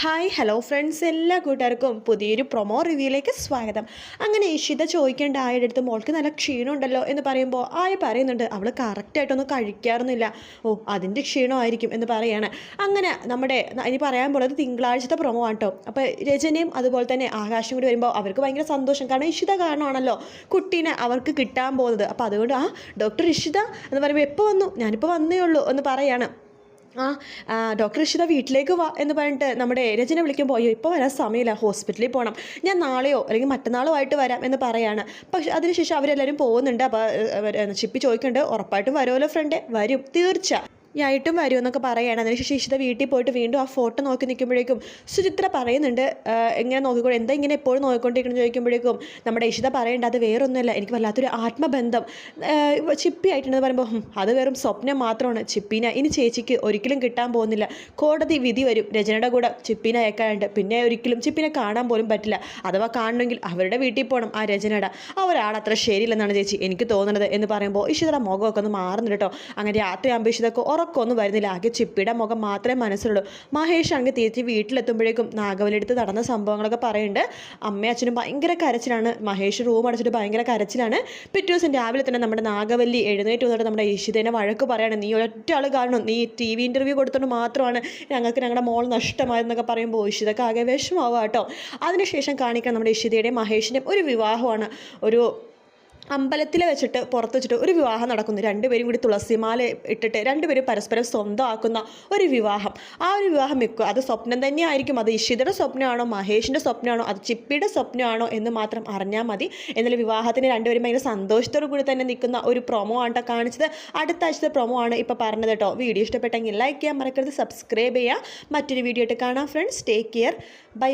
Hi hello friends എല്ലാ കൂട്ടുകാർക്കും പുതിയൊരു പ്രൊമോ റിവ്യൂയിലേക്ക് സ്വാഗതം. അങ്ങനെ ഇഷിത ചോദിക്കേണ്ട ആയുടെ അടുത്ത് മോൾക്ക് നല്ല ക്ഷീണമുണ്ടല്ലോ എന്ന് പറയുമ്പോൾ ആയ പറയുന്നുണ്ട് അവൾ കറക്റ്റായിട്ടൊന്നും കഴിക്കാറൊന്നുമില്ല. ഓ അതിന്റെ ക്ഷീണമായിരിക്കും എന്ന് പറയാണ്. അങ്ങനെ നമ്മുടെ ഇനി പറയാൻ പോലത് തിങ്കളാഴ്ചത്തെ പ്രൊമോ ആണ് കേട്ടോ അപ്പോൾ രചനയും അതുപോലെ തന്നെ ആകാശം കൂടി വരുമ്പോൾ അവർക്ക് ഭയങ്കര സന്തോഷം. കാരണം ഇഷിത കാരണമാണല്ലോ കുട്ടീനെ അവർക്ക് കിട്ടാൻ പോകുന്നത്. അപ്പോൾ അതുകൊണ്ട് ആ ഡോക്ടർ ഇഷിത എന്ന് പറയുമ്പോൾ എപ്പോൾ വന്നു? ഞാനിപ്പോൾ വന്നേ ഉള്ളൂ എന്ന് പറയാണ്. ആ ഡോക്ടർ ഇഷിത വീട്ടിലേക്ക് വാ എന്ന് പറഞ്ഞിട്ട് നമ്മുടെ രചന വിളിക്കുമ്പോൾ അയ്യോ ഇപ്പോൾ വരാൻ സമയമില്ല ഹോസ്പിറ്റലിൽ പോകണം ഞാൻ നാളെയോ അല്ലെങ്കിൽ മറ്റന്നാളോ ആയിട്ട് വരാം എന്ന് പറയാണ്. പക്ഷെ അതിനുശേഷം അവരെല്ലാവരും പോകുന്നുണ്ട്. അപ്പോൾ ചിപ്പി ചോദിക്കുന്നുണ്ട്. ഉറപ്പായിട്ടും വരുമല്ലോ ഫ്രണ്ട് വരും തീർച്ച. ആയിട്ടും വരും എന്നൊക്കെ പറയുകയാണ് അതിനുശേഷം ഇഷിത വീട്ടിൽ പോയിട്ട് വീണ്ടും ആ ഫോട്ടോ നോക്കി നിൽക്കുമ്പോഴേക്കും സുചിത്ര പറയുന്നുണ്ട് "ആ, എങ്ങനെ നോക്കിക്കോളൂ എന്താ ഇങ്ങനെ എപ്പോഴും നോക്കിക്കൊണ്ടിരിക്കണം ചോദിക്കുമ്പോഴേക്കും നമ്മുടെ ഇഷിത പറയേണ്ട അത് വേറൊന്നുമല്ല എനിക്ക് വല്ലാത്തൊരു ആത്മബന്ധം. ചിപ്പി ആയിട്ടുണ്ടെന്ന് പറയുമ്പോൾ അത് വെറും സ്വപ്നം മാത്രമാണ്. ചിപ്പിന ഇനി ചേച്ചിക്ക് ഒരിക്കലും കിട്ടാൻ പോകുന്നില്ല. കോടതി വിധി വരും. രചനയുടെ കൂടെ ചിപ്പിനെ അയക്കാനുണ്ട്. പിന്നെ ഒരിക്കലും ചിപ്പിനെ കാണാൻ പോലും പറ്റില്ല. അഥവാ കാണണമെങ്കിൽ അവരുടെ വീട്ടിൽ പോകണം ആ രചനയുടെ. ആ ഒരാൾ അത്ര ശരിയില്ലെന്നാണ് ചേച്ചി എനിക്ക് തോന്നുന്നത് എന്ന് പറയുമ്പോൾ ഇഷിതയുടെ മുഖമൊക്കെ ഒന്ന് മാറുന്നുണ്ട് കേട്ടോ അങ്ങനെ രാത്രി ആകുമ്പോൾ ഇഷിതൊക്കെ ഉറക്കമൊന്നും വരുന്നില്ല. ആകെ ചിപ്പിയുടെ മുഖം മാത്രമേ മനസ്സിലുള്ളൂ. മഹേഷ് ആണെങ്കിൽ തിരിച്ച് വീട്ടിലെത്തുമ്പോഴേക്കും നാഗവലിയെടുത്ത് നടന്ന സംഭവങ്ങളൊക്കെ പറയുന്നുണ്ട്. അമ്മയും അച്ഛനും ഭയങ്കര കരച്ചിലാണ്. മഹേഷ് റൂം അടച്ചിട്ട് ഭയങ്കര കരച്ചിലാണ്. പിറ്റേ ദിവസം രാവിലെ തന്നെ നമ്മുടെ നാഗവല്ലി എഴുന്നേറ്റ് വന്നിട്ട് നമ്മുടെ ഇഷിതേനെ വഴക്ക് പറയാണ്. നീ ഒറ്റ ആൾ കാണണം. നീ ടി വി ഇന്റർവ്യൂ കൊടുത്തോണ്ട് മാത്രമാണ് ഞങ്ങൾക്ക് ഞങ്ങളുടെ മോൾ നഷ്ടമായതെന്നൊക്കെ പറയുമ്പോൾ ഇഷിതൊക്കെ ആകെ വിഷമാവാട്ടോ അതിനുശേഷം കാണിക്കാൻ നമ്മുടെ ഇഷിതയുടെയും മഹേഷിന്റെയും ഒരു വിവാഹമാണ്. ഒരു അമ്പലത്തിൽ വെച്ചിട്ട് പുറത്ത് വെച്ചിട്ട് ഒരു വിവാഹം നടക്കുന്നു. രണ്ടുപേരും കൂടി തുളസിമാല ഇട്ടിട്ട് രണ്ടുപേരും പരസ്പരം സ്വന്തമാക്കുന്ന ഒരു വിവാഹം. ആ ഒരു വിവാഹം വെക്കുക അത് സ്വപ്നം തന്നെയായിരിക്കും. അത് ഇഷിതയുടെ സ്വപ്നമാണോ മഹേഷിന്റെ സ്വപ്നമാണോ അത് ചിപ്പിയുടെ സ്വപ്നമാണോ എന്ന് മാത്രം അറിഞ്ഞാൽ മതി. എന്നാലും വിവാഹത്തിന് രണ്ടുപേരും ഭയങ്കര സന്തോഷത്തോടു കൂടി തന്നെ നിൽക്കുന്ന ഒരു പ്രൊമോ ആണ് കാണിച്ചത്. അടുത്ത ആഴ്ചത്തെ പ്രൊമോ ആണ് ഇപ്പോൾ പറഞ്ഞത് കേട്ടോ വീഡിയോ ഇഷ്ടപ്പെട്ടെങ്കിൽ ലൈക്ക് ചെയ്യാൻ മറക്കരുത് സബ്സ്ക്രൈബ് ചെയ്യുക മറ്റൊരു വീഡിയോ ആയിട്ട് കാണാം ഫ്രണ്ട്സ് ടേക്ക് കെയർ ബൈ